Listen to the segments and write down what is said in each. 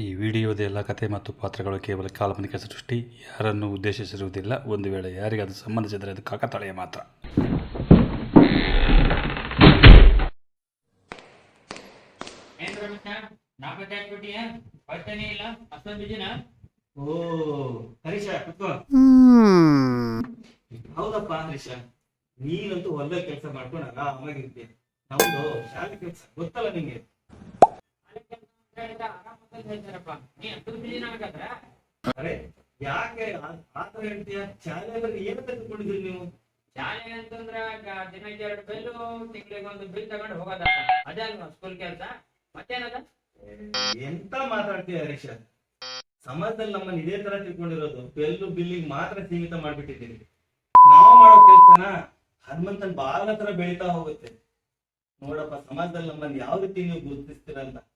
ಈ ವಿಡಿಯೋದ ಎಲ್ಲ ಕಥೆ ಮತ್ತು ಪಾತ್ರಗಳು ಕೇವಲ ಕಾಲ್ಪನಿಕ ಸೃಷ್ಟಿ ಯಾರನ್ನು ಉದ್ದೇಶಿಸಿರುವುದಿಲ್ಲ. ಒಂದು ವೇಳೆ ಯಾರಿಗಾದರೂ ಸಂಬಂಧಿಸಿದರೆ ಅದು ಕಾಕತಾಳೆಯ ಮಾತ್ರ. ಹೌದಪ್ಪ ಹರೀಶ ನೀನಂತೂ ಒಳ್ಳೆ ಕೆಲಸ ಮಾಡ್ಕೊಂಡು ಆರಾಮಾಗಿರ್ತೀಯ ನಮ್ದು ಶಾಲೆ ಕೆಲಸ ಗೊತ್ತಲ್ಲ ನಿಂಗೆ. ಅರೆ ಯಾಕೆ ಆತರ ಹೇಳ್ತೀಯ? ಶಾಲೆಯಲ್ಲಿ ಏನು ತೆಗೆದುಕೊಂಡಿದ್ರಿ ನೀವು? ಶಾಲೆ ಅಂತಂದ್ರ ದಿನಕ್ಕೆ ಎರಡು ಬಿಲ್ಲು ತಿಂಗಳಿಗೆ ಒಂದು ಬಿಲ್ ತಗೊಂಡು ಹೋಗೋದ ಅದೇ ಅಲ್ವಾ ಸ್ಕೂಲ್ ಕೆಲಸ? ಮತ್ತೇನದ? ಎಂತ ಮಾತಾಡ್ತೀಯ ಹರೀಶ? ಸಮಾಜದಲ್ಲಿ ನಮ್ಮನ್ನ ಇದೇ ತರ ತಿಳ್ಕೊಂಡಿರೋದು. ಬೆಲ್ಲು ಬಿಲ್ಲಿಗೆ ಮಾತ್ರ ಸೀಮಿತ ಮಾಡ್ಬಿಟ್ಟಿದ್ದೀರಿ. ನಾವು ಮಾಡೋ ಕೆಲಸನ ಹನುಮಂತನ್ ಬಾಲ ಹತ್ರ ಬೆಳೀತಾ ಹೋಗುತ್ತೆ. ನೋಡಪ್ಪ ಸಮಾಜದಲ್ಲಿ ನಮ್ಮನ್ನ ಯಾವ ರೀತಿ ನೀವು ಗುರುತಿಸ್ತೀರಂತ ನಮಸ್ತೆ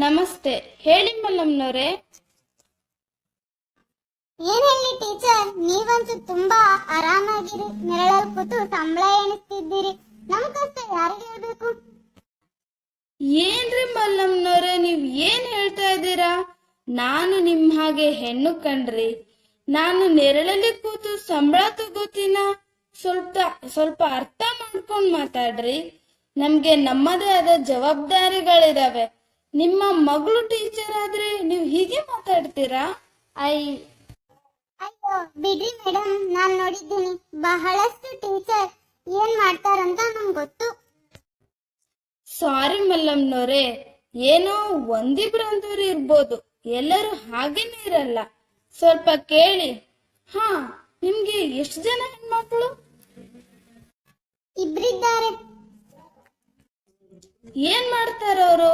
ನಮಸ್ತೆ. ಹೇಳಿ ಮಲ್ಲಮ್ನವ್ರೆ ಏನ್ ಹೇಳಿ ಟೀಚರ್? ನೀವಂತೂ ತುಂಬಾ ಆರಾಮಾಗಿರಿ. ನೆರಳಲ್ಲಿ ಕೂತು ಸಂಬಳ ಎಣಿಸ್ತಿದ್ದೀರಿ. ನಮ್ ಕಷ್ಟ ಯಾರಿಗೆ ಹೇಳ್ಬೇಕು? ಏನ್ರಿ ಮಲ್ಲಮ್ನವ್ರೆ ನೀವ್ ಏನ್ ಹೇಳ್ತಾ ಇದ್ದೀರಾ? ನಾನು ನಿಮ್ ಹಾಗೆ ಹೆಣ್ಣು ಕಣ್ರಿ. ನಾನು ನೆರಳಲ್ಲಿ ಕೂತು ಸಂಬಳ ತಗೋತೀನ? ಸ್ವಲ್ಪ ಸ್ವಲ್ಪ ಅರ್ಥ ಮಾಡ್ಕೊಂಡ್ ಮಾತಾಡ್ರಿ. ನಮ್ಗೆ ನಮ್ಮದೇ ಆದ ಜವಾಬ್ದಾರಿಗಳಿದಾವೆ. ನಿಮ್ಮ ಮಗಳು ಟೀಚರ್ ಆದ್ರೆ ನೀವು ಹೀಗೆ ಮಾತಾಡ್ತೀರಾ? ಐ ಅಯ್ಯೋ ಬಿಡಿ ಮೇಡಮ್ ನಾನ್ ನೋಡಿದ್ದೀನಿ. ಬಹಳಷ್ಟು ಟೀಚರ್ ಏನ್ ಮಾಡ್ತಾರಂತ ನಂಗೆ ಗೊತ್ತು. ಸಾರಿ ಮಲ್ಲಮ್ನವ್ರೆ ಏನೋ ಒಂದಿಬ್ರು ಅಂತವ್ರು ಇರ್ಬೋದು. ಎಲ್ಲರೂ ಹಾಗೇನೆ ಇರಲ್ಲ. ಸ್ವಲ್ಪ ಕೇಳಿ. ಹಾ ನಿಮ್ಗೆ ಎಷ್ಟು ಜನ ಹೆಣ್ಮಕ್ಳು? ಇಬ್ರಿದ್ದಾರೆ. ಏನ್ ಮಾಡ್ತಾರ ಅವರು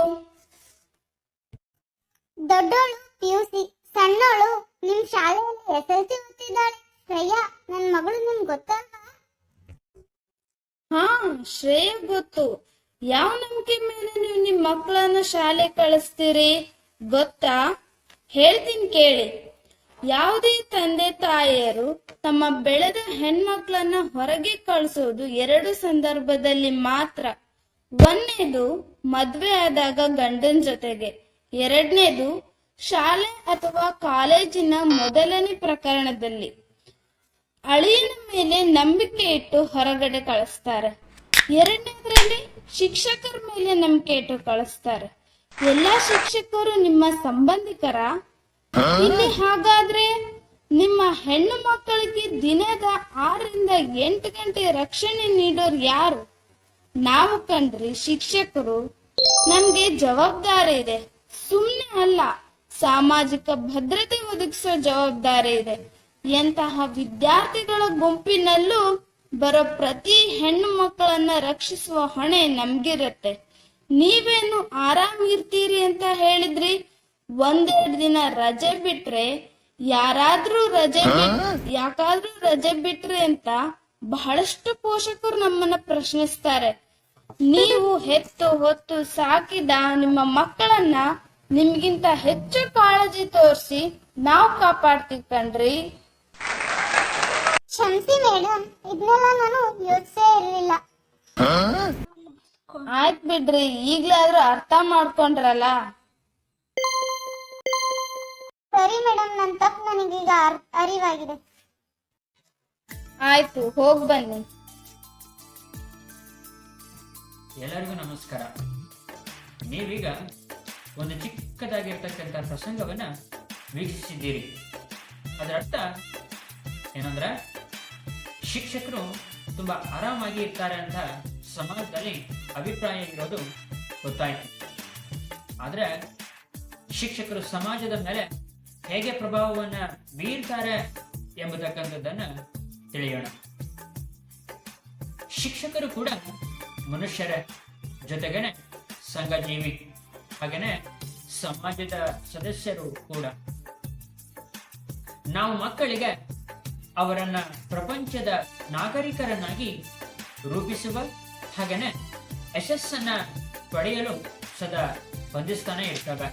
ದೊಡ್ಡೋಳು ಪಿ ಯು ಸಿ ಸಣ್ಣೋಳು ನಿಮ್ ಶಾಲೆಯಲ್ಲಿ ಎಸ್ ಎಲ್ ಸಿ ಓದ್ತಿದ್ದಾಳೆ. ಶ್ರೇಯಾ, ನನ್ ಮಗಳು ನಿಮ್ ಗೊತ್ತಲ್ವಾ ಹಾ, ಶ್ರೇಯ ಗೊತ್ತು. ಯಾವ ನಂಬಿಕೆ ಮೇಲೆ ನೀವು ನಿಮ್ ಮಕ್ಕಳನ್ನ ಶಾಲೆ ಕಳಿಸ್ತೀರಿ? ಗೊತ್ತಾ? ಹೇಳ್ತೀನಿ ಕೇಳಿ. ಯಾವುದೇ ತಂದೆ ತಾಯಿಯರು ತಮ್ಮ ಬೆಳೆದ ಹೆಣ್ಮಕ್ಳನ್ನ ಹೊರಗೆ ಕಳಿಸೋದು ಎರಡು ಸಂದರ್ಭದಲ್ಲಿ ಮಾತ್ರ. ಒಂದೇದು ಮದ್ವೆ ಆದಾಗ ಗಂಡನ ಜೊತೆಗೆ. ಎರಡನೇದು, ಶಾಲೆ ಅಥವಾ ಕಾಲೇಜಿನ ಮೊದಲನೇ ಪ್ರಕರಣದಲ್ಲಿ ಅಳಿಯನ ಮೇಲೆ ನಂಬಿಕೆ ಇಟ್ಟು ಹೊರಗಡೆ ಕಳಿಸ್ತಾರೆ. ಎರಡನೇದ್ರಲ್ಲಿ, ಶಿಕ್ಷಕರ ಮೇಲೆ ನಂಬಿಕೆ ಇಟ್ಟು ಕಳಿಸ್ತಾರೆ. ಎಲ್ಲಾ ಶಿಕ್ಷಕರು ನಿಮ್ಮ ಸಂಬಂಧಿಕರ? ಇಲ್ಲಿ ಹಾಗಾದ್ರೆ ನಿಮ್ಮ ಹೆಣ್ಣು ಮಕ್ಕಳಿಗೆ ದಿನದ ಆರರಿಂದ ಎಂಟು ಗಂಟೆ ರಕ್ಷಣೆ ನೀಡೋರು ಯಾರು? ನಾವು ಕಂಡ್ರಿ ಶಿಕ್ಷಕರು. ನಮ್ಗೆ ಜವಾಬ್ದಾರಿ ಇದೆ. ಸುಮ್ನೆ ಅಲ್ಲ ಸಾಮಾಜಿಕ ಭದ್ರತೆ ಒದಗಿಸೋ ಜವಾಬ್ದಾರಿ ಇದೆ. ಎಂತಹ ವಿದ್ಯಾರ್ಥಿಗಳ ಗುಂಪಿನಲ್ಲೂ ಬರೋ ಪ್ರತಿ ಹೆಣ್ಣು ಮಕ್ಕಳನ್ನ ರಕ್ಷಿಸುವ ಹೊಣೆ ನಮ್ಗಿರತ್ತೆ. ನೀವೇನು ಆರಾಮ್ ಇರ್ತೀರಿ ಅಂತ ಹೇಳಿದ್ರಿ? ಒಂದೆರಡು ದಿನ ರಜೆ ಬಿಟ್ರೆ ಯಾರಾದ್ರೂ ರಜೆ ಯಾಕಾದ್ರೂ ರಜೆ ಬಿಟ್ರಿ ಅಂತ ಬಹಳಷ್ಟು ಪೋಷಕರು ನಮ್ಮನ್ನ ಪ್ರಶ್ನಿಸ್ತಾರೆ. ನೀವು ಹೆತ್ತು ಹೊತ್ತು ಸಾಕಿದ ನಿಮ್ಮ ಮಕ್ಕಳನ್ನ ನಿಮ್ಗಿಂತ ಹೆಚ್ಚು ಕಾಳಜಿ ತೋರಿಸಿ ನಾವು ಕಾಪಾಡ್ತೀವಿ ಕಣ್ರಿ. ಕ್ಷಮಿಸಿ ಮೇಡಮ್ ಇದನ್ನೆಲ್ಲ ನಾನು ಯೋಚಿಸೇ ಇರಲಿಲ್ಲ. ಆಯ್ತ್ ಬಿಡ್ರಿ ಈಗ್ಲಾದ್ರೂ ಅರ್ಥ ಮಾಡ್ಕೊಂಡ್ರಲ್ಲ. ಸರಿ ಮೇಡಮ್ ನನ್ನ ತಪ್ಪು ನನಗೀಗ ಅರ್- ಅರಿವಾಗಿದೆ. ಆಯ್ತು ಹೋಗ್ ಬನ್ನಿ. ಎಲ್ಲರಿಗೂ ನಮಸ್ಕಾರ. ನೀವೀಗ ಒಂದು ಚಿಕ್ಕದಾಗಿರ್ತಕ್ಕಂಥ ಪ್ರಸಂಗವನ್ನ ವೀಕ್ಷಿಸಿದ್ದೀರಿ. ಅದರ ಅರ್ಥ ಏನಂದ್ರೆ, ಶಿಕ್ಷಕರು ತುಂಬಾ ಆರಾಮಾಗಿ ಇರ್ತಾರೆ ಅಂತ ಸಮಾಜದಲ್ಲಿ ಅಭಿಪ್ರಾಯ ಇರೋದು ಗೊತ್ತಾಯ್ತು. ಆದರೆ ಶಿಕ್ಷಕರು ಸಮಾಜದ ಮೇಲೆ ಹೇಗೆ ಪ್ರಭಾವವನ್ನ ಬೀರ್ತಾರೆ ಎಂಬತಕ್ಕಂಥದ್ದನ್ನ ತಿಳಿಯೋಣ. ಶಿಕ್ಷಕರು ಕೂಡ ಮನುಷ್ಯರ ಜೊತೆಗೇನೆ ಸಂಘಜೀವಿ. ಹಾಗೇನೆ ಸಮಾಜದ ಸದಸ್ಯರು ಕೂಡ. ನಾವು ಮಕ್ಕಳಿಗೆ ಅವರನ್ನ ಪ್ರಪಂಚದ ನಾಗರಿಕರನ್ನಾಗಿ ರೂಪಿಸುವ ಹಾಗೇನೆ ಯಶಸ್ಸನ್ನ ಪಡೆಯಲು ಸದಾ ಬಂಧಿಸ್ತಾನೆ ಇರ್ತವೆ.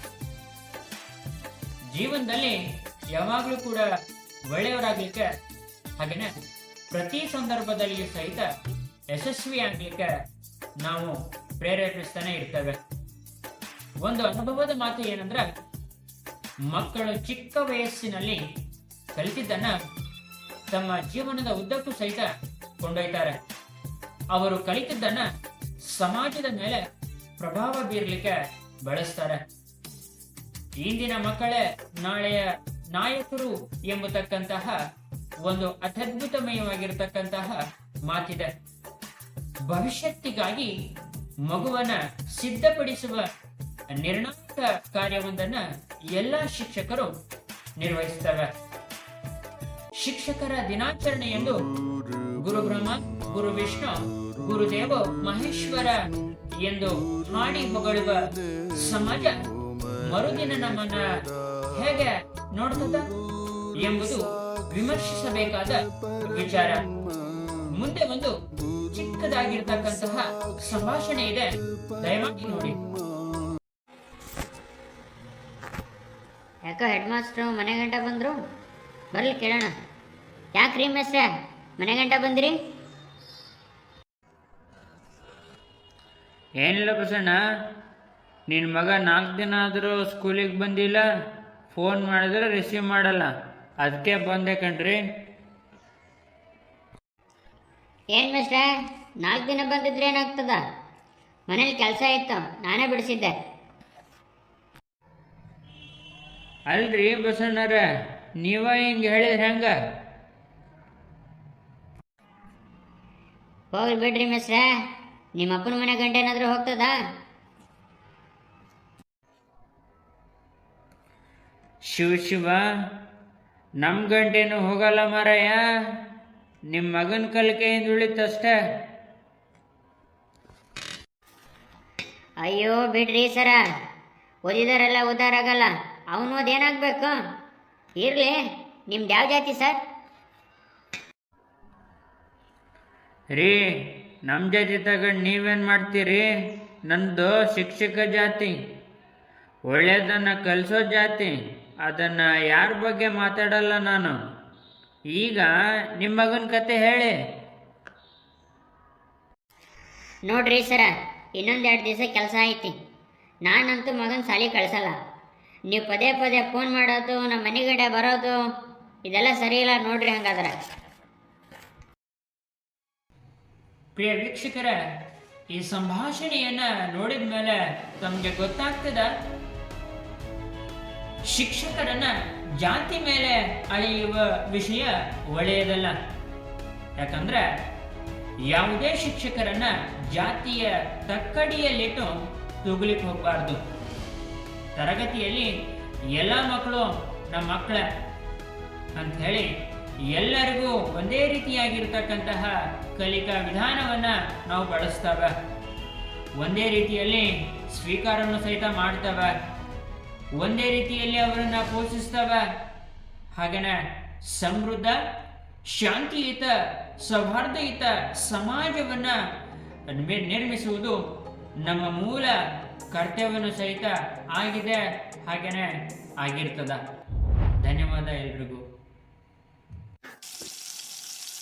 ಜೀವನದಲ್ಲಿ ಯಾವಾಗಲೂ ಕೂಡ ಒಳ್ಳೆಯವರಾಗ್ಲಿಕ್ಕೆ ಹಾಗೇನೆ ಪ್ರತಿ ಸಂದರ್ಭದಲ್ಲಿಯೂ ಸಹಿತ ಯಶಸ್ವಿ ಆಗ್ಲಿಕ್ಕೆ ನಾವು ಪ್ರೇರೇಪಿಸ್ತಾನೆ ಇರ್ತೇವೆ. ಒಂದು ಅನುಭವದ ಮಾತು ಏನಂದ್ರೆ, ಮಕ್ಕಳು ಚಿಕ್ಕ ವಯಸ್ಸಿನಲ್ಲಿ ಕಲಿತಿದ್ದನ್ನ ತಮ್ಮ ಜೀವನದ ಉದ್ದಕ್ಕೂ ಸಹಿತ ಕೊಂಡೊಯ್ತಾರೆ. ಅವರು ಕಲಿತಿದ್ದನ್ನ ಸಮಾಜದ ಮೇಲೆ ಪ್ರಭಾವ ಬೀರ್ಲಿಕ್ಕೆ ಬಳಸ್ತಾರೆ. ಇಂದಿನ ಮಕ್ಕಳೇ ನಾಳೆಯ ನಾಯಕರು ಎಂಬತಕ್ಕಂತಹ ಒಂದು ಅತ್ಯದ್ಭುತಮಯವಾಗಿರತಕ್ಕಂತಹ ಮಾತಿದೆ. ಭವಿಷ್ಯತ್ತಿಗಾಗಿ ಮಗುವನ್ನ ಸಿದ್ಧಪಡಿಸುವ ನಿರ್ಣಾಯಕ ಕಾರ್ಯವೊಂದನ್ನ ಎಲ್ಲ ಶಿಕ್ಷಕರು ನಿರ್ವಹಿಸುತ್ತವೆ ಶಿಕ್ಷಕರ ದಿನಾಚರಣೆಯಂದು ಗುರು ಬ್ರಹ್ಮ ಗುರು ವಿಷ್ಣು, ಗುರುದೇವ ಮಹೇಶ್ವರ ಎಂದು ಹಾಡಿ ಹೊಗಳುವ ಸಮಾಜ ಮರುದಿನ ನಮ್ಮನ್ನ ಹೇಗೆ ನೋಡ್ತದ ಎಂಬುದು ವಿಮರ್ಶಿಸಬೇಕಾದ ವಿಚಾರ. ಮುಂದೆ ಒಂದು ಚಿಕ್ಕದಾಗಿರ್ತಕ್ಕಂತಹ ಸಂಭಾಷಣೆ ಇದೆ. ದಯಮಾಡಿ ನೋಡಿ. ಹೆಡ್ ಮಾಸ್ಟ್ರು ಮನೆ ಗಂಟ ಬಂದರು? ಬರಲಿ ಕೇಳೋಣ. ಯಾಕೆ ರೀ ಮನೆಗಂಟ ಮನೆ ಗಂಟ ಬಂದ್ರಿ? ಏನಿಲ್ಲ ಬಸಣ್ಣ ನಿನ್ನ ಮಗ ನಾಲ್ಕು ದಿನ ಆದರೂ ಸ್ಕೂಲಿಗೆ ಬಂದಿಲ್ಲ ಫೋನ್ ಮಾಡಿದ್ರೆ ರಿಸೀವ್ ಮಾಡಲ್ಲ. ಅದಕ್ಕೆ ಬಂದೆ ಕಣ್ರಿ. ಏನು ಮಿಸ್ಟ್ರೆ ನಾಲ್ಕು ದಿನ ಬಂದಿದ್ರೆ ಏನಾಗ್ತದ? ಮನೇಲಿ ಕೆಲಸ ಇತ್ತು ನಾನೇ ಬಿಡಿಸಿದ್ದೆ. ಅಲ್ರಿ ಬಸಣ್ಣರ ನೀವ ಹಿಂಗೆ ಹೇಳಿದ್ರೆ ಹೆಂಗ? ಹೋಗ್ಲಿ ಬಿಡ್ರಿ ಮಿಸ್ರ ನಿಮ್ಮ ಅಪ್ಪನ ಮನೆ ಗಂಟೆ ಏನಾದರೂ ಹೋಗ್ತದಾ? ಶಿವ ಶಿವ ನಮ್ಮ ಗಂಟೇನು ಹೋಗಲ್ಲ ಮಾರಾಯ ನಿಮ್ಮ ಮಗನ ಕಲಿಕೆಯಿಂದ ಉಳಿತಷ್ಟೇ ಅಯ್ಯೋ ಬಿಡ್ರಿ ಸರ ಓದಿದಾರಲ್ಲ ಉದ್ಧಾರ ಆಗಲ್ಲ. ಅವನು ಅದೇನಾಗಬೇಕು ಇರಲಿ ನಿಮ್ದು ಯಾವ ಜಾತಿ ಸರ್? ರೀ ನಮ್ಮ ಜಾತಿ ತಗೊಂಡು ನೀವೇನು ಮಾಡ್ತೀರಿ? ನಂದು ಶಿಕ್ಷಕ ಜಾತಿ. ಒಳ್ಳೆಯದನ್ನು ಕಲಿಸೋ ಜಾತಿ. ಅದನ್ನು ಯಾರ ಬಗ್ಗೆ ಮಾತಾಡಲ್ಲ ನಾನು. ಈಗ ನಿಮ್ಮ ಮಗನ ಕತೆ ಹೇಳಿ. ನೋಡ್ರಿ ಸರ ಇನ್ನೊಂದೆರಡು ದಿವಸ ಕೆಲಸ ಐತಿ. ನಾನಂತೂ ಮಗನ ಸಾಲಿ ಕಳ್ಸಲ್ಲ. ನೀವು ಪದೇ ಪದೇ ಫೋನ್ ಮಾಡೋದು ನಮ್ಮ ಮನೆಗಡೆ ಬರೋದು, ಇದೆಲ್ಲ ಸರಿ ಇಲ್ಲ ನೋಡ್ರಿ ಹಂಗಾದ್ರೆ. ಪ್ರಿಯ ವೀಕ್ಷಕರ, ಈ ಸಂಭಾಷಣೆಯನ್ನ ನೋಡಿದ ಮೇಲೆ ತಮಗೆ ಗೊತ್ತಾಗ್ತದ? ಶಿಕ್ಷಕರನ್ನ ಜಾತಿ ಮೇಲೆ ಅಳೆಯುವ ವಿಷಯ ಒಳ್ಳೆಯದಲ್ಲ. ಯಾಕಂದ್ರೆ, ಯಾವುದೇ ಶಿಕ್ಷಕರನ್ನ ಜಾತಿಯ ತಕ್ಕಡಿಯಲ್ಲಿಟ್ಟು ತೂಗ್ಲಿಕ್ಕೆ ಹೋಗಬಾರ್ದು. ತರಗತಿಯಲ್ಲಿ ಎಲ್ಲ ಮಕ್ಕಳು ನಮ್ಮ ಮಕ್ಕಳ ಅಂತ ಹೇಳಿ ಎಲ್ಲರಿಗೂ ಒಂದೇ ರೀತಿಯಾಗಿರ್ತಕ್ಕಂತಹ ಕಲಿಕಾ ವಿಧಾನವನ್ನು ನಾವು ಬಳಸ್ತಾವ. ಒಂದೇ ರೀತಿಯಲ್ಲಿ ಸ್ವೀಕಾರವನ್ನು ಸಹಿತ ಮಾಡ್ತವೆ. ಒಂದೇ ರೀತಿಯಲ್ಲಿ ಅವರನ್ನು ಪೋಷಿಸ್ತಾವ. ಹಾಗೇನೆ ಸಮೃದ್ಧ, ಶಾಂತಿಯುತ, ಸೌಹಾರ್ದಯುತ ಸಮಾಜವನ್ನ ನಿರ್ಮಿ- ನಿರ್ಮಿಸುವುದು ನಮ್ಮ ಮೂಲ ಕರ್ತವ್ಯವನ್ನು ಸಹಿತ ಆಗಿದೆ ಹಾಗೇನೆ ಆಗಿರ್ತದ. ಧನ್ಯವಾದ ಎಲ್ರಿಗೂ.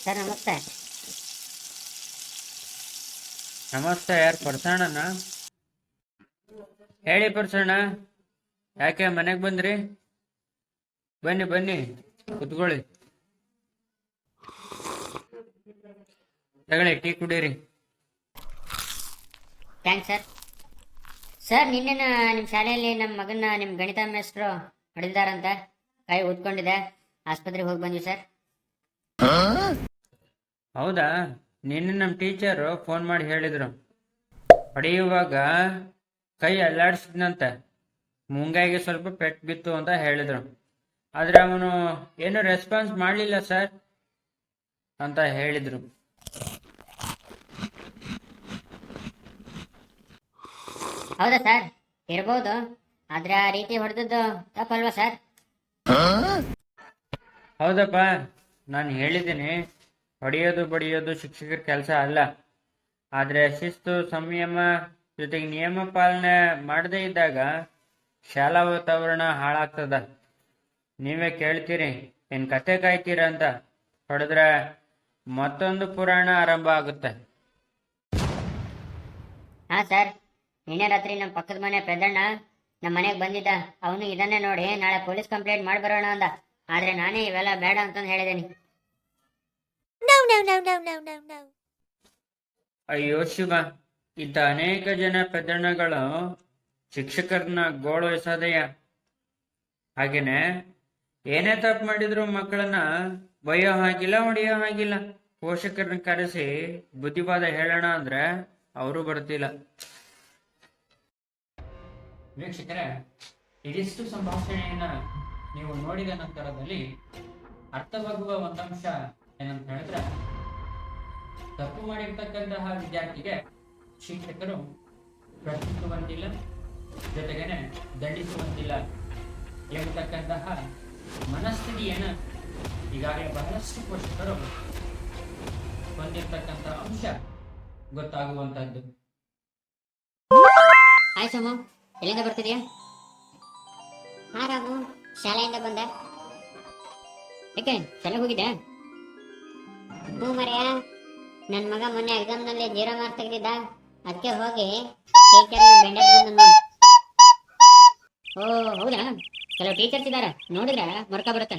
ಸರ್ ನಮಸ್ತೆ. ನಮಸ್ತೆ ಯಾರು ಪರ್ಸಣ್ಣನ? ಹೇಳಿ ಪರ್ಸಣ್ಣ ಯಾಕೆ ಮನೆಗೆ ಬಂದ್ರಿ? ಬನ್ನಿ ಬನ್ನಿ ಕುತ್ಕೊಳ್ಳಿ. ತಗೊಳ್ಳಿ ಟೀ ಕುಡೀರಿ. Thanks sir. ಸರ್, ನಿನ್ನೆ ನಿಮ್ಮ ಶಾಲೆಯಲ್ಲಿ ನಮ್ಮ ಮಗನ ನಿಮ್ಮ ಗಣಿತ ಮೇಸ್ಟ್ರು ಹೊಡೆದಿದ್ದಾರಂತ ಕೈ ಊದ್ಕೊಂಡಿದೆ ಆಸ್ಪತ್ರೆಗೆ ಹೋಗಿ ಬಂದ್ವಿ ಸರ್. ಹೌದಾ? ನಿನ್ನೆ ನಮ್ಮ ಟೀಚರು ಫೋನ್ ಮಾಡಿ ಹೇಳಿದರು. ಹೊಡೆಯುವಾಗ ಕೈ ಅಲ್ಲಾಡಿಸಿದ್ನಂತೆ. ಮುಂಗಾಯಿಗೆ ಸ್ವಲ್ಪ ಪೆಟ್ಟು ಬಿತ್ತು ಅಂತ ಹೇಳಿದರು. ಆದ್ರೆ ಅವನು ಏನು ರೆಸ್ಪಾನ್ಸ್ ಮಾಡಲಿಲ್ಲ ಸರ್ ಅಂತ ಹೇಳಿದ್ರು. ಹೌದಾ ಸರ್? ಇರ್ಬೋದು. ಆದ್ರೆ ಆ ರೀತಿ ಹೊಡೆದದ್ದು ತಪ್ಪಲ್ವಾ ಸರ್? ಹೌದಪ್ಪ. ನಾನು ಹೇಳಿದ್ದೀನಿ. ಹೊಡೆಯೋದು ಬಡಿಯೋದು ಶಿಕ್ಷಕರ ಕೆಲಸ ಅಲ್ಲ. ಆದರೆ ಶಿಸ್ತು ಸಂಯಮ ಜೊತೆಗೆ ನಿಯಮ ಪಾಲನೆ ಮಾಡದೇ ಇದ್ದಾಗ ಶಾಲಾ ವಾತಾವರಣ ಹಾಳಾಗ್ತದ. ನೀವೇ ಕೇಳ್ತೀರಿ. ಏನ್ ಕತೆ ಕಾಯ್ತೀರ ಅಂತ. ಹೊಡೆದ್ರೆ ಮತ್ತೊಂದು ಪುರಾಣ ಆರಂಭ ಆಗುತ್ತೆ. ಹಾ ಸರ್. ನಿನ್ನೆ ರಾತ್ರಿ ನಮ್ಮ ಪಕ್ಕದ ಮನೆ ಪೆದ್ದಣ್ಣ ನಮ್ಮ ಮನೆಗೆ ಬಂದಿದ್ದ. ಅವನು ಇದನ್ನೇ ನೋಡಿ ನಾಳೆ ಪೊಲೀಸ್ ಕಂಪ್ಲೇಂಟ್ ಮಾಡಿ ಬರೋಣ ಅಂದ. ಆದ್ರೆ ನಾನೇ ಇವೆಲ್ಲ ಬೇಡ ಅಂತಂದು ಹೇಳಿದ್ದೀನಿ ಅಯ್ಯೋ ಶಿವ ಇದ್ದ ಅನೇಕ ಜನ ಪೆದ್ದಣ್ಣಗಳು ಶಿಕ್ಷಕರನ್ನ ಗೋಳೈಸೋದಯ್ಯ ಹಾಗೇನೆ ಏನೇ ತಪ್ಪು ಮಾಡಿದ್ರು ಮಕ್ಕಳನ್ನ ಬಯ್ಯೋ ಹಾಗಿಲ್ಲ ಹೊಡೆಯೋ ಹಾಗಿಲ್ಲ. ಪೋಷಕರನ್ನ ಕರೆಸಿ ಬುದ್ಧಿವಾದ ಹೇಳೋಣ ಅಂದ್ರೆ ಅವರು ಬರ್ತಿಲ್ಲ. ವೀಕ್ಷಕರೇ, ಇದಿಷ್ಟು ಸಂಭಾಷಣೆಯನ್ನ ನೀವು ನೋಡಿದ ನಂತರದಲ್ಲಿ ಅರ್ಥವಾಗುವ ಒಂದಂಶ ಏನಂತ ಹೇಳಿದ್ರೆ, ತಪ್ಪು ಮಾಡಿರ್ತಕ್ಕಂತಹ ವಿದ್ಯಾರ್ಥಿಗೆ ಶಿಕ್ಷಕರು ಪ್ರಶ್ನಿಸುವಂತಿಲ್ಲ, ಜೊತೆಗೇನೆ ದಂಡಿಸುವಂತಿಲ್ಲ ಎಂಬತಕ್ಕಂತಹ ಮನಸ್ಥಿತಿಯನ್ನ ಈಗಾಗಲೇ ಬಹಳಷ್ಟು ಪೋಷಕರು ಹೊಂದಿರತಕ್ಕಂತಹ ಅಂಶ ಗೊತ್ತಾಗುವಂತದ್ದು ಆಯ್ತಮ್ಮ. ಎಲ್ಲಿಂದ ಬರ್ತಿದ್ಯಾ? ಹಾ, ರಾಮು, ಶಾಲೆಯಿಂದ ಬಂದೆ. ಯಾಕೆ, ಶಾಲೆಗೆ ಹೋಗಿದ್ದೆ ಹ್ಞೂ, ಮರೆಯ. ನನ್ನ ಮಗ ಮೊನ್ನೆ ಎಕ್ಸಾಮ್ನಲ್ಲಿ ಜೀರೋ ಮಾರ್ಕ್ ತೆಗೆದಿದ್ದ. ಅದಕ್ಕೆ ಹೋಗಿ ಟೀಚರ್ ಬೆಂಡೆ ಓ, ಹೌದಾ? ಕೆಲವು ಟೀಚರ್ಸ್ ಇದ್ದಾರೆ? ನೋಡಿದ್ರೆ? ಮರ್ಕ ಬರುತ್ತೆ.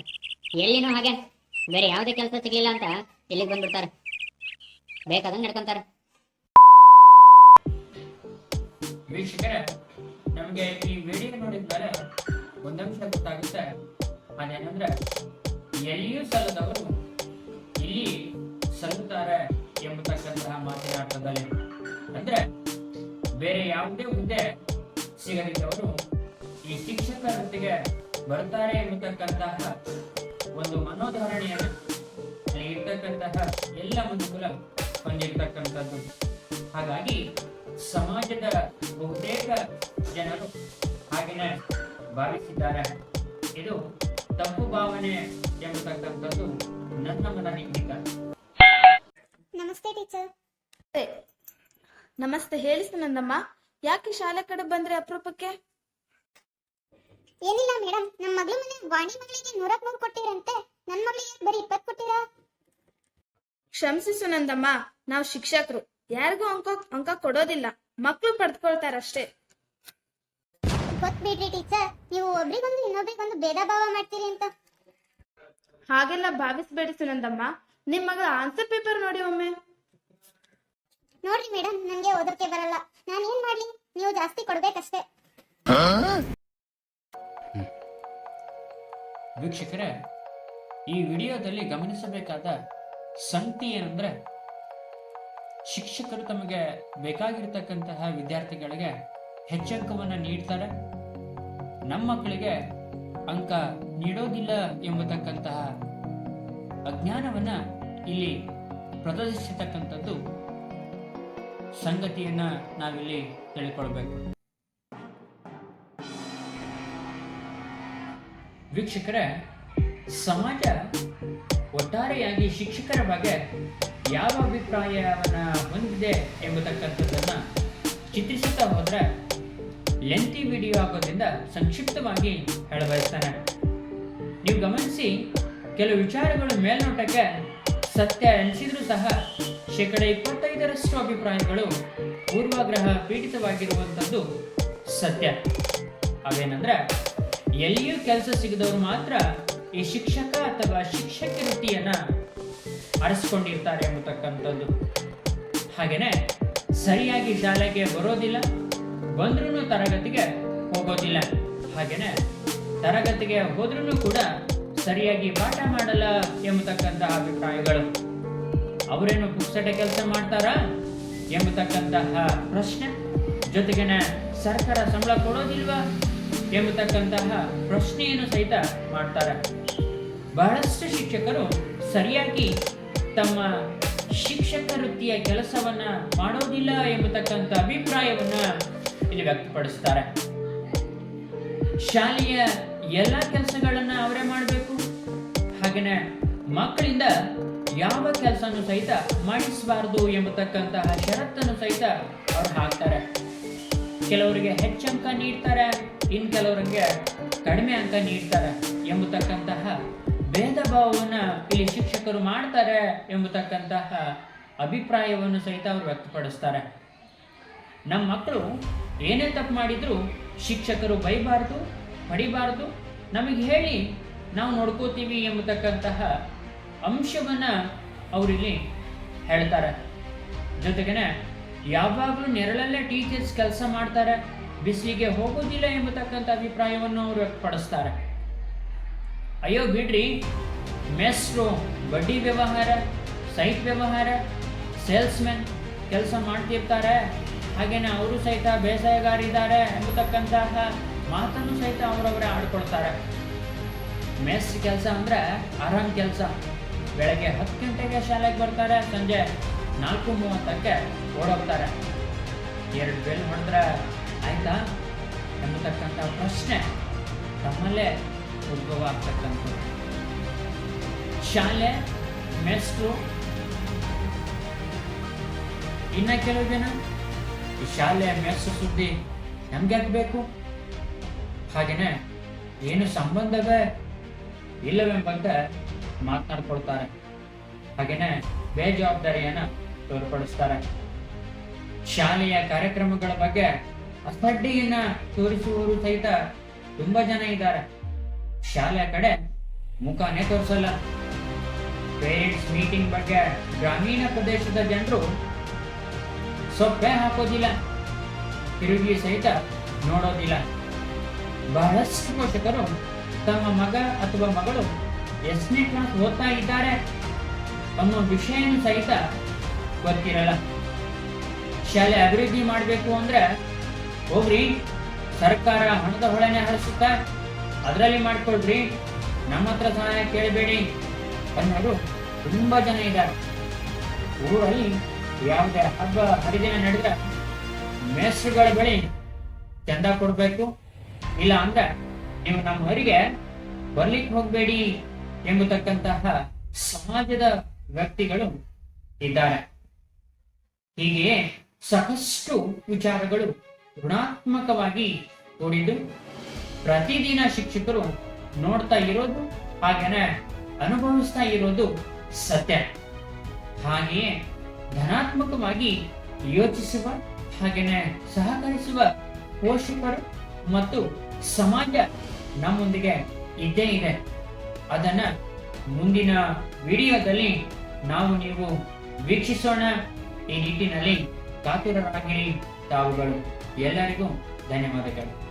ಎಲ್ಲಿನೂ ಹಾಗೆ. ಬೇರೆ ಯಾವುದೇ ಕೆಲಸ ಸಿಗ್ಲಿಲ್ಲ ಅಂತ ಇಲ್ಲಿಗೆ ಬಂದ್ಬಿಡ್ತಾರೆ. ಬೇಕಾದಂಗೆ ನಡ್ಕೊಂತಾರೆ. ನಮಗೆ ಈ ವಿಡಿಯೋ ನೋಡಿದ್ಮೇಲೆ ಒಂದಂಶ ಗೊತ್ತಾಗುತ್ತೆ. ಅದೇನಂದ್ರೆ, ಎಲ್ಲಿಯೂ ಸಲ್ಲದವರು ಇಲ್ಲಿ ಸಲ್ಲುತ್ತಾರೆ ಎಂಬತಕ್ಕಂತಹ ಮಾತಿನ ಅರ್ಥದಲ್ಲಿ. ಅಂದ್ರೆ ಬೇರೆ ಯಾವುದೇ ಹುದ್ದೆ ಸಿಗದಿದ್ದವರು ಈ ಶಿಕ್ಷಕ ವೃತ್ತಿಗೆ ಬರ್ತಾರೆ ಎಂಬತಕ್ಕಂತಹ ಒಂದು ಮನೋಧಾರಣೆಯನ್ನು ಇರ್ತಕ್ಕಂತಹ ಎಲ್ಲ ಮನುಕುಲ ಹೊಂದಿರತಕ್ಕಂಥದ್ದು. ಹಾಗಾಗಿ ಸಮಾಜದ ಬಹುತೇಕ ಜನರು ಹಾಗೆಯೇ ಭಾವಿಸಿದ್ದಾರೆ. ಇದು ತಪ್ಪು ಭಾವನೆ ಎಂಬತಕ್ಕಂಥದ್ದು ನನ್ನ ಮನ ಇಂಗಿತ ನಮಸ್ತೆ ಟೀಚರ್. ನಮಸ್ತೆ ಹೇಳಿ ನಂದಮ್ಮ ಯಾಕೆ ಶಾಲೆ ಕಡೆ ಬಂದ್ರೆ ಅಪರೂಪಕ್ಕೆ? ಏನಿಲ್ಲ ಮೇಡಮ್ ನಮ್ಮ ಮಗಳ ಮನೆ ವಾಣಿ ಮಗಳಿಗೆ ನೂರಕ್ ನೂರು ಕೊಟ್ಟಿರಂತೆ. ನನ್ನ ಮಗಳಿಗೆ ಬರೀ ಇಪ್ಪತ್ತು ಕೊಟ್ಟಿರಾ? ಕ್ಷಮಿಸಿ ಸುನಂದಮ್ಮ ನಾವು ಶಿಕ್ಷಕರು. ಯಾರಿಗೂ ಅಂಕ ಅಂಕ ಕೊಡೋದಿಲ್ಲ. ಮಕ್ಕಳು ಪಡ್ಕೊಳ್ತಾರಷ್ಟೇ. ಗೊತ್ ಬಿಡ್ರಿ ಟೀಚರ್. ನೀವು ಒಬ್ರಿಗೊಂದು ಇನ್ನೊಬ್ರಿಗೊಂದು ಭೇದ ಭಾವ ಮಾಡ್ತೀರಿ ಅಂತ. ಹಾಗೆಲ್ಲ ಭಾವಿಸ್ಬೇಡಿ ಸುನಂದಮ್ಮ. ನಿಮ್ ಮಗಳ ಆನ್ಸರ್ ಪೇಪರ್ ನೋಡಿ ಒಮ್ಮೆ. ನೋಡ್ರಿ ಮೇಡಮ್ ನನ್ಗೆ ಓದೋಕೆ ಬರಲ್ಲ. ನಾನು ಏನ್ ಮಾಡ್ಲಿ? ನೀವು ಜಾಸ್ತಿ ಕೊಡ್ಬೇಕಷ್ಟೇ. ವೀಕ್ಷಕರೇ ಈ ವಿಡಿಯೋದಲ್ಲಿ ಗಮನಿಸಬೇಕಾದ ಸಂಗತಿ ಏನಂದ್ರೆ ಶಿಕ್ಷಕರು ತಮಗೆ ಬೇಕಾಗಿರ್ತಕ್ಕಂತಹ ವಿದ್ಯಾರ್ಥಿಗಳಿಗೆ ಹೆಚ್ಚಂಕವನ್ನು ನೀಡ್ತಾರೆ. ನಮ್ಮ ಮಕ್ಕಳಿಗೆ ಅಂಕ ನೀಡೋದಿಲ್ಲ ಎಂಬತಕ್ಕಂತಹ ಅಜ್ಞಾನವನ್ನ ಇಲ್ಲಿ ಪ್ರದರ್ಶಿಸತಕ್ಕಂಥದ್ದು ಸಂಗತಿಯನ್ನ ನಾವಿಲ್ಲಿ ತಿಳ್ಕೊಳ್ಬೇಕು. ವೀಕ್ಷಕರೇ, ಸಮಾಜ ಒಟ್ಟಾರೆಯಾಗಿ ಶಿಕ್ಷಕರ ಬಗ್ಗೆ ಯಾವ ಅಭಿಪ್ರಾಯವನ್ನು ಹೊಂದಿದೆ ಎಂಬತಕ್ಕಂಥದ್ದನ್ನು ಚಿತ್ರಿಸುತ್ತಾ ಹೋದರೆ ಲೆಂತಿ ವಿಡಿಯೋ ಆಗೋದ್ರಿಂದ ಸಂಕ್ಷಿಪ್ತವಾಗಿ ಹೇಳಬಯಸ್ತಾನೆ. ನೀವು ಗಮನಿಸಿ, ಕೆಲವು ವಿಚಾರಗಳು ಮೇಲ್ನೋಟಕ್ಕೆ ಸತ್ಯ ಎನಿಸಿದರೂ ಸಹ ಶೇಕಡ ಇಪ್ಪತ್ತೈದರಷ್ಟು ಅಭಿಪ್ರಾಯಗಳು ಪೂರ್ವಾಗ್ರಹ ಪೀಡಿತವಾಗಿರುವಂಥದ್ದು ಸತ್ಯ. ಅವೇನಂದ್ರೆ, ಎಲ್ಲಿಯೂ ಕೆಲಸ ಸಿಗದವರು ಮಾತ್ರ ಈ ಶಿಕ್ಷಕ ಅಥವಾ ಶಿಕ್ಷಕ ವೃತ್ತಿಯನ್ನ ಆರಿಸ್ಕೊಂಡಿರ್ತಾರೆ ಎಂಬತಕ್ಕಂಥದ್ದು. ಹಾಗೇನೆ ಸರಿಯಾಗಿ ಶಾಲೆಗೆ ಬರೋದಿಲ್ಲ ಬಂದ್ರೂ ತರಗತಿಗೆ ಹೋಗೋದಿಲ್ಲ. ಹಾಗೇನೆ ತರಗತಿಗೆ ಹೋದ್ರೂ ಕೂಡ ಸರಿಯಾಗಿ ಪಾಠ ಮಾಡಲ್ಲ ಎಂಬತಕ್ಕಂಥ ಅಭಿಪ್ರಾಯಗಳು. ಅವರೇನು ಪುಸ್ತಕ ಕೆಲಸ ಮಾಡ್ತಾರಾ ಎಂಬತಕ್ಕಂತಹ ಪ್ರಶ್ನೆ. ಜೊತೆಗೇನೆ ಸರ್ಕಾರ ಸಂಬಳ ಕೊಡೋದಿಲ್ವಾ ಎಂಬತಕ್ಕಂತಹ ಪ್ರಶ್ನೆಯನ್ನು ಸಹಿತ ಮಾಡ್ತಾರೆ. ಬಹಳಷ್ಟು ಶಿಕ್ಷಕರು ಸರಿಯಾಗಿ ತಮ್ಮ ಶಿಕ್ಷಕ ವೃತ್ತಿಯ ಕೆಲಸವನ್ನ ಮಾಡೋದಿಲ್ಲ ಎಂಬತಕ್ಕಂಥ ಅಭಿಪ್ರಾಯವನ್ನ ಇಲ್ಲಿ ವ್ಯಕ್ತಪಡಿಸ್ತಾರೆ. ಶಾಲೆಯ ಎಲ್ಲ ಕೆಲಸಗಳನ್ನ ಅವರೇ ಮಾಡಬೇಕು. ಹಾಗೆಯೇ ಮಕ್ಕಳಿಂದ ಯಾವ ಕೆಲಸನೂ ಸಹಿತ ಮಾಡಿಸಬಾರದು ಎಂಬತಕ್ಕಂತಹ ಷರತ್ತನ್ನು ಸಹಿತ ಅವ್ರು ಹಾಕ್ತಾರೆ. ಕೆಲವರಿಗೆ ಹೆಚ್ಚು ಅಂಕ ನೀಡ್ತಾರೆ, ಇನ್ ಕೆಲವರಿಗೆ ಕಡಿಮೆ ಅಂಕ ನೀಡ್ತಾರೆ ಎಂಬತಕ್ಕಂತಹ ಭೇದ ಭಾವವನ್ನು ಇಲ್ಲಿ ಶಿಕ್ಷಕರು ಮಾಡ್ತಾರೆ ಎಂಬತಕ್ಕಂತಹ ಅಭಿಪ್ರಾಯವನ್ನು ಸಹಿತ ಅವರು ವ್ಯಕ್ತಪಡಿಸ್ತಾರೆ. ನಮ್ಮ ಮಕ್ಕಳು ಏನೇ ತಪ್ಪು ಮಾಡಿದ್ರು ಶಿಕ್ಷಕರು ಬೈಬಾರ್ದು ಹೊಡಿಬಾರ್ದು ನಮಗೆ ಹೇಳಿ ನಾವು ನೋಡ್ಕೋತೀವಿ ಎಂಬತಕ್ಕಂತಹ ಅಂಶವನ್ನು ಅವರಿಲ್ಲಿ ಹೇಳ್ತಾರೆ. ಜೊತೆಗೇನೆ ಯಾವಾಗಲೂ ನೆರಳಲ್ಲೇ ಟೀಚರ್ಸ್ ಕೆಲಸ ಮಾಡ್ತಾರೆ, ಬಿಸಿಲಿಗೆ ಹೋಗೋದಿಲ್ಲ ಎಂಬತಕ್ಕಂಥ ಅಭಿಪ್ರಾಯವನ್ನು ಅವರು ವ್ಯಕ್ತಪಡಿಸ್ತಾರೆ. ಅಯ್ಯೋ ಬಿಡ್ರಿ ಮೆಸ್ರು ಬಡ್ಡಿ ವ್ಯವಹಾರ ಸೈಟ್ ವ್ಯವಹಾರ ಸೇಲ್ಸ್ಮೆನ್ ಕೆಲಸ ಮಾಡ್ತಿರ್ತಾರೆ. ಹಾಗೇನೆ ಅವರು ಸಹಿತ ಬೇಸಾಯಗಾರಿದ್ದಾರೆ ಎಂಬತಕ್ಕಂತಹ ಮಾತನ್ನು ಸಹಿತ ಅವರವರೇ ಆಡ್ಕೊಳ್ತಾರೆ. ಮೆಸ್ ಕೆಲಸ ಅಂದರೆ ಆರಾಮ್ ಕೆಲಸ. ಬೆಳಗ್ಗೆ ಹತ್ತು ಗಂಟೆಗೆ ಶಾಲೆಗೆ ಬರ್ತಾರೆ, ಸಂಜೆ ನಾಲ್ಕು ಮೂವತ್ತಕ್ಕೆ ಓಡೋಗ್ತಾರೆ. ಎರಡು ಬೆಲ್ ಹೊಡೆದ್ರೆ ಆಯ್ತಾ ಎಂಬತಕ್ಕಂಥ ಪ್ರಶ್ನೆ ತಮ್ಮಲ್ಲೇ ಉದ್ಭವ ಶಾಲೆ ಮೆಸ್ಟು ಇನ್ನ ಕೆಲವು ಜನ ಈ ಶಾಲೆ ಮೆಸ್ ಸುದ್ದಿ ನಮ್ಗೆ ಬೇಕು? ಹಾಗೇನೆ ಏನು ಸಂಬಂಧವೇ ಇಲ್ಲವೆಂಬಂತೆ ಮಾತನಾಡ್ಕೊಳ್ತಾರೆ. ಹಾಗೇನೆ ಬೇಜವಾಬ್ದಾರಿಯನ್ನ ತೋರ್ಪಡಿಸ್ತಾರೆ. ಶಾಲೆಯ ಕಾರ್ಯಕ್ರಮಗಳ ಬಗ್ಗೆ ಅಸಡ್ಡಿಯನ್ನ ತೋರಿಸುವವರು ಸಹಿತ ತುಂಬಾ ಜನ ಇದ್ದಾರೆ. ಶಾಲೆ ಕಡೆ ಮುಖಾನೇ ತೋರಿಸಲ್ಲ. ಪೇರೆಂಟ್ಸ್ ಮೀಟಿಂಗ್ ಬಗ್ಗೆ ಗ್ರಾಮೀಣ ಪ್ರದೇಶದ ಜನರು ಸೊಪ್ಪೆ ಹಾಕೋದಿಲ್ಲ. ತಿರುಗಿ ಸಹಿತ ನೋಡೋದಿಲ್ಲ. ಬಹಳಷ್ಟು ಪೋಷಕರು ತಮ್ಮ ಮಗ ಅಥವಾ ಮಗಳು ಎಷ್ಟನೇ ಕ್ಲಾಸ್ ಓದ್ತಾ ಇದ್ದಾರೆ ಅನ್ನೋ ವಿಷಯ ಸಹಿತ ಗೊತ್ತಿರಲ್ಲ. ಶಾಲೆ ಅಭಿವೃದ್ಧಿ ಮಾಡಬೇಕು ಅಂದ್ರೆ ಹೋಗ್ರಿ, ಸರ್ಕಾರ ಹಣದ ಹೊಳೆನೆ ಹರಿಸುತ್ತಾ ಅದರಲ್ಲಿ ಮಾಡ್ಕೊಳ್ರಿ. ನಮ್ಮ ಹತ್ರ ಸಹಾಯ ಕೇಳಬೇಡಿ. ಅನ್ನೋರು ತುಂಬಾ ಜನ ಇದ್ದಾರೆ. ಊರಲ್ಲಿ ಯಾವುದೇ ಹಬ್ಬ, ಹರಿದಿನ ನಡೆದ್ರೆ ಮೇಸ್ಟ್ರುಗಳ ಬಳಿ ಚಂದ ಕೊಡಬೇಕು. ಇಲ್ಲ ಅಂದ್ರೆ ನೀವು ನಮ್ಮ ಹೊರಿಗೆ ಬರ್ಲಿಕ್ಕೆ ಹೋಗಬೇಡಿ ಎಂಬತಕ್ಕಂತಹ ಸಮಾಜದ ವ್ಯಕ್ತಿಗಳು ಇದ್ದಾರೆ. ಹೀಗೆಯೇ ಸಾಕಷ್ಟು ವಿಚಾರಗಳು ಋಣಾತ್ಮಕವಾಗಿ ಕೂಡಿದ್ದು ಪ್ರತಿದಿನ ಶಿಕ್ಷಕರು ನೋಡ್ತಾ ಇರೋದು ಹಾಗೇನೆ ಅನುಭವಿಸ್ತಾ ಇರೋದು ಸತ್ಯ. ಹಾಗೆಯೇ ಧನಾತ್ಮಕವಾಗಿ ಯೋಚಿಸುವ, ಹಾಗೇನೆ ಸಹಕರಿಸುವ ಪೋಷಕರು ಮತ್ತು ಸಮಾಜ ನಮ್ಮೊಂದಿಗೆ ಇದ್ದೇ ಇದೆ. ಅದನ್ನ ಮುಂದಿನ ವಿಡಿಯೋದಲ್ಲಿ ನಾವು ನೀವು ವೀಕ್ಷಿಸೋಣ. ಈ ನಿಟ್ಟಿನಲ್ಲಿ ಕಾತುರರಾಗಿರಿ ತಾವುಗಳು. ಎಲ್ಲರಿಗೂ ಧನ್ಯವಾದಗಳು.